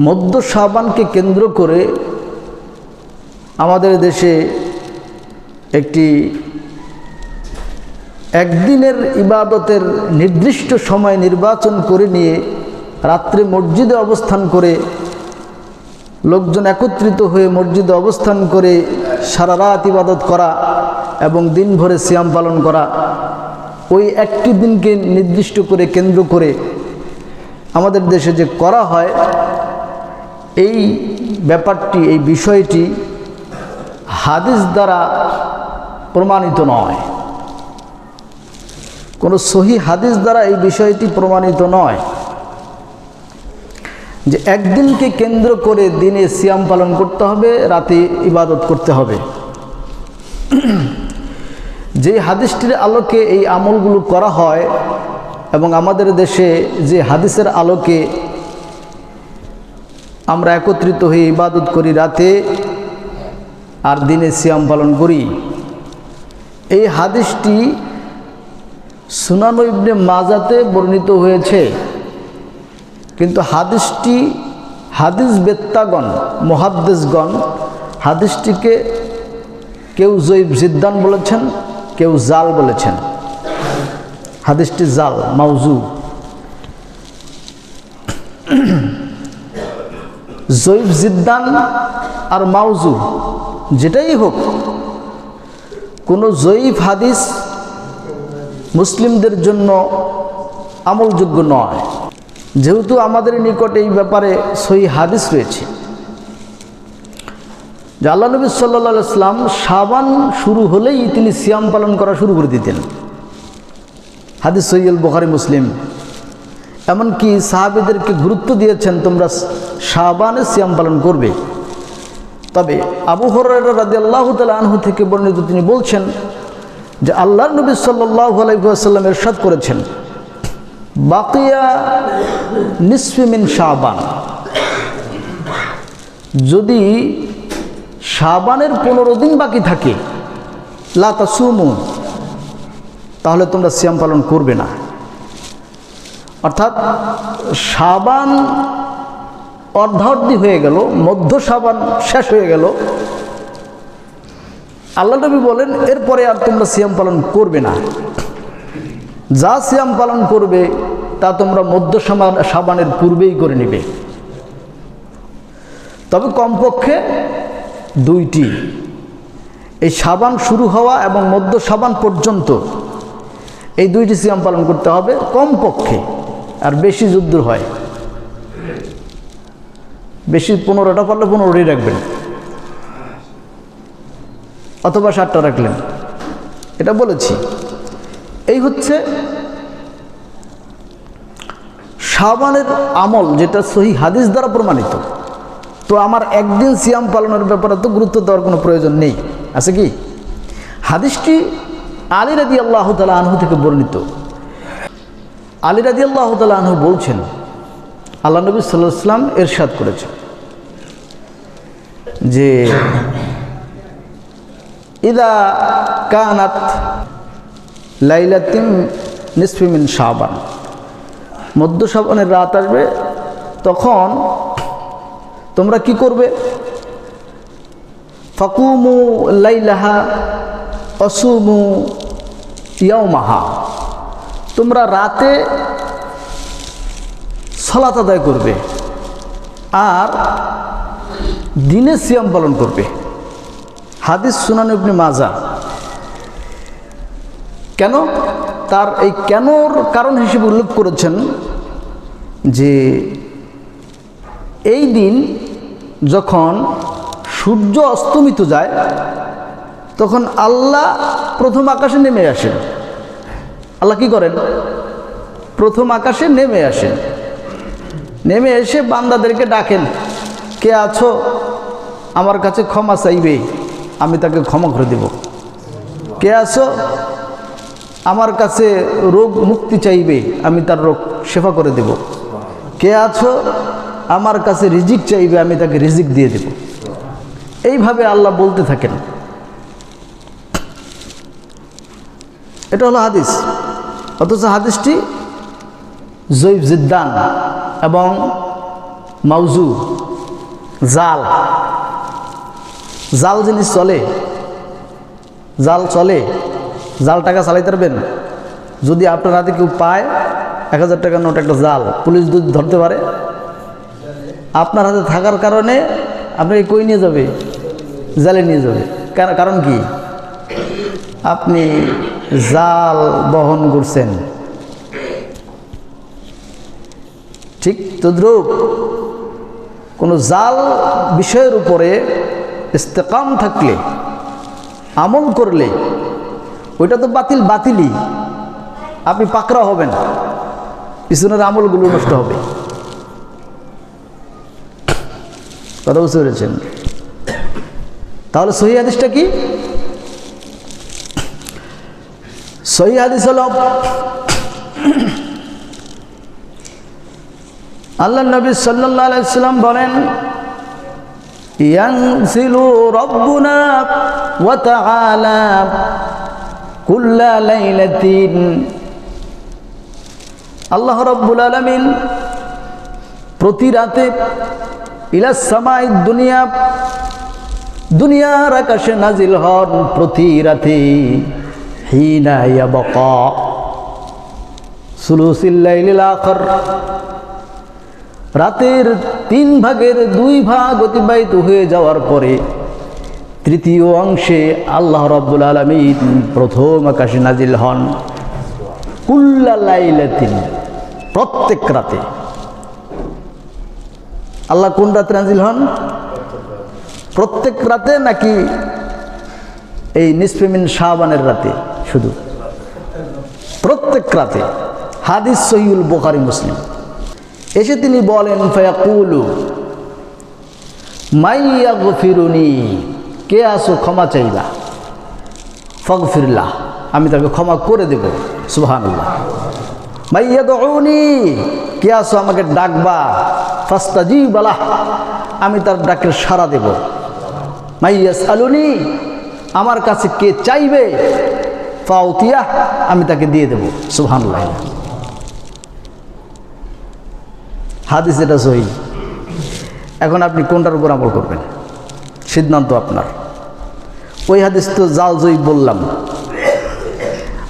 মধ্য সাবানকে কেন্দ্র করে আমাদের দেশে একটি একদিনের ইবাদতের নির্দিষ্ট সময় নির্বাচন করে নিয়ে রাত্রে মসজিদে অবস্থান করে লোকজন একত্রিত হয়ে মসজিদে অবস্থান করে সারা রাত ইবাদত করা এবং দিনভরে সিয়াম পালন করা, ওই একটি দিনকে নির্দিষ্ট করে কেন্দ্র করে আমাদের দেশে যে করা হয় এই ব্যাপারটি, এই বিষয়টি হাদিস দ্বারা প্রমাণিত নয়। কোনো সহি হাদিস দ্বারা এই বিষয়টি প্রমাণিত নয় যে একদিনকে কেন্দ্র করে দিনে সিয়াম পালন করতে হবে, রাতে ইবাদত করতে হবে। যে হাদিসটির আলোকে এই আমলগুলো করা হয় এবং আমাদের দেশে যে হাদিসের আলোকে আমরা একত্রিত হয়ে ইবাদত করি রাতে আর দিনে সিয়াম পালন করি। এই হাদিসটি সুনান ইবনে মাজাতে বর্ণিত হয়েছে। কিন্তু হাদিসটি হাদিস বেত্তাগণ মহাদ্দেশগণ হাদিসটিকে কেউ জৈব জিদ্দান বলেছেন, কেউ জাল বলেছেন। হাদিসটি জাল মাউজু জৈব জিদ্দান আর মাউজু, যেটাই হোক, কোনো জয়ীফ হাদিস মুসলিমদের জন্য আমলযোগ্য নয়। যেহেতু আমাদের নিকট এই ব্যাপারে সহি হাদিস রয়েছে। যে নবী সাল্লা ইসলাম সাবান শুরু হলেই তিনি সিয়াম পালন করা শুরু করে দিতেন। হাদিস সৈয়ল বখারি মুসলিম। এমনকি সাহাবিদেরকে গুরুত্ব দিয়েছেন, তোমরা সাবানে সিয়াম পালন করবে। তবে আবু হরার রাজি আল্লাহ আনহু থেকে বর্ণিত তিনি বলছেন যে আল্লাহ নবী সাল্লাহ আলাইসাল্লাম এরশাদ করেছেন, বাকিয়া নিসফিমিন শাহবান যদি শাবানের পনেরো দিন বাকি থাকে লাতা সুমু তাহলে তোমরা সিয়াম পালন করবে না। অর্থাৎ সাবান অর্ধার্ধি হয়ে গেল, মধ্য সাবান শেষ হয়ে গেল। আল্লাহ নবী বলেন, এরপরে আর তোমরা সিয়াম পালন করবে না। যা সিয়াম পালন করবে, তা তোমরা মধ্য সাবান সাবানের পূর্বেই করে নেবে। তবে কমপক্ষে দুইটি। এই সাবান শুরু হওয়া এবং মধ্য সাবান পর্যন্ত এই দুইটি সিয়াম পালন করতে হবে কমপক্ষে। আর বেশি যুদ্ধ হয়। বেশি পনেরোটা পারলে পনেরোটাই রাখবেন। অথবা ষাটটা রাখলেন। এটা বলেছি। এই হচ্ছে সাবানের আমল যেটা সহি হাদিস দ্বারা প্রমাণিত। তো আমার একদিন সিয়াম পালনের ব্যাপারে তো গুরুত্ব দেওয়ার কোনো প্রয়োজন নেই। আছে কি? হাদিসটি আলী রাদি আল্লাহ তালা আনহু থেকে বর্ণিত। আলী রাদি আল্লাহ তালা বলছেন, আল্লাহ নবী সাল্লাহ ইসলাম এরশাদ করেছেন যে, ইদা কানাত লাইলাতিম নিসফিমিন সাবান মধ্য সাবানের রাত আসবে, তখন তোমরা কি করবে? ফকুমু লাইলাহা, অসুমু ইয়াউমাহা তোমরা রাতে সলাত আদায় করবে আর দিনে সিয়াম পালন করবে। হাদিস সুনান ইবনে মাজা। কেন? তার এই কেনর কারণ হিসেবে উল্লেখ করেছেন যে এই দিন যখন সূর্য অস্তমিত যায়, তখন আল্লাহ প্রথম আকাশে নেমে আসেন। আল্লাহ কি করেন? প্রথম আকাশে নেমে আসেন। নেমে এসে বান্দাদেরকে ডাকেন, কে আছো? আমার কাছে ক্ষমা চাইবে, আমি তাকে ক্ষমা করে দেব। কে আছো? আমার কাছে রোগ মুক্তি চাইবে, আমি তার রোগ সেবা করে দেব। কে আছো? আমার কাছে রিজিক চাইবে, আমি তাকে রিজিক দিয়ে দেব। এইভাবে আল্লাহ বলতে থাকেন। এটা হলো হাদিস। অথচ হাদিসটি জৈব জিদ্দান এবং মাউজু, জাল। জাল জিনিস চলে, জাল চলে, জাল টাকা চালাইতে পারবেন। যদি আপনার হাতে কেউ পায়, এক হাজার টাকার নোট একটা জাল, পুলিশ যদি ধরতে পারে, আপনার হাতে থাকার কারণে আপনাকে কই নিয়ে যাবে? জালে নিয়ে যাবে। কার- কারণ কি? আপনি জাল বহন করছেন। ঠিক তদ্রুপ কোনো জাল বিষয়ের উপরে ইস্তেকাম থাকলে, আমল করলে, ওইটা তো বাতিল বাতিলই। আপনি পাকড়া হবেন, পিছনের আমলগুলো নষ্ট হবে। কথা বুঝতে পেরেছেন? তাহলে সহি হাদিসটা কি? সহি হাদিস হল আল্লাহ নবী সাল্লাম বলেন ইয়ানজিলু রাব্বুনা ওয়া তাআলা কুল্লা লাইলাতিন। আল্লাহ রাব্বুল আলামিন প্রতি রাতে ইলাস সামাই দুনিয়া, দুনিয়ার আকাশে নাজিল হন প্রতি রাতে। হিনা ইয়াবকা। সুলুসিল লাইলিল আখর। রাতের তিন ভাগের দুই ভাগ অতিবাহিত হয়ে যাওয়ার পরে তৃতীয় অংশে আল্লাহ রব্বুল আলমিন প্রথম আকাশে নাজিল হন। কুল্লা লাইলাতিন, প্রত্যেক রাতে। আল্লাহ কোন রাতে নাজিল হন? প্রত্যেক রাতে নাকি এই নিসফেমিন শাহবানের রাতে? শুধু। প্রত্যেক রাতে হাদিস সহিউল বোখারি, মুসলিম। এসে তিনি বলেন, ফয়াকুলু মাইয়া গফিরুনি কে আসো ক্ষমা চাইবা? ফগফিরলা আমি তাকে ক্ষমা করে দেব। সুবহানাল্লাহ। মাইয়া দৌনি কে আসো আমাকে ডাকবা? ফাস্তাজি বালাহ আমি তার ডাকের সাড়া দেব। মাইয়া সালুনি আমার কাছে কে চাইবে? ফাউতিয়া আমি তাকে দিয়ে দেব। সুবহানাল্লাহ। হাদিস এটা সহি। এখন আপনি কোনটার উপর আমল করবেন? সিদ্ধান্ত আপনার। ওই হাদিস তো জাল জয়ী বললাম।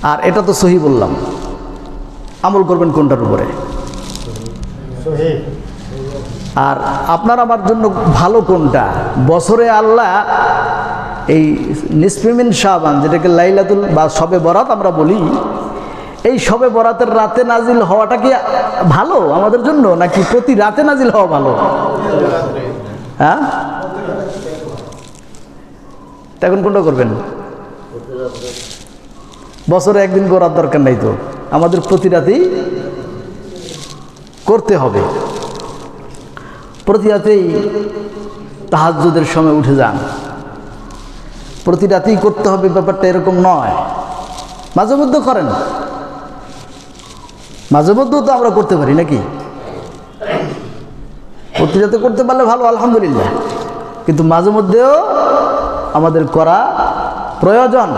আর এটা তো সহি বললাম। আমল করবেন কোনটার উপরে? আর আপনার আমার জন্য ভালো কোনটা? বছরে আল্লাহ এই নিসফিমিন শাহবান যেটাকে লাইলাতুল বা সবে বরাত আমরা বলি, এই সবে বরাতের রাতে নাজিল হওয়াটা কি ভালো আমাদের জন্য, নাকি প্রতি রাতে নাজিল হওয়া ভালো? হ্যাঁ? এখন কোনটা করবেন? বছরে একদিন করার দরকার নাই তো, আমাদের প্রতি রাতেই করতে হবে। প্রতি রাতেই তাহাজুদের সময় উঠে যান। প্রতি রাতেই করতে হবে, ব্যাপারটা এরকম নয়। মাঝে মধ্যে করেন। মাঝে মধ্যেও তো আমরা করতে পারি, নাকি? প্রতি রাতে করতে পারলে ভালো, আলহামদুলিল্লাহ। কিন্তু মাঝে মধ্যেও আমাদের করা প্রয়োজন।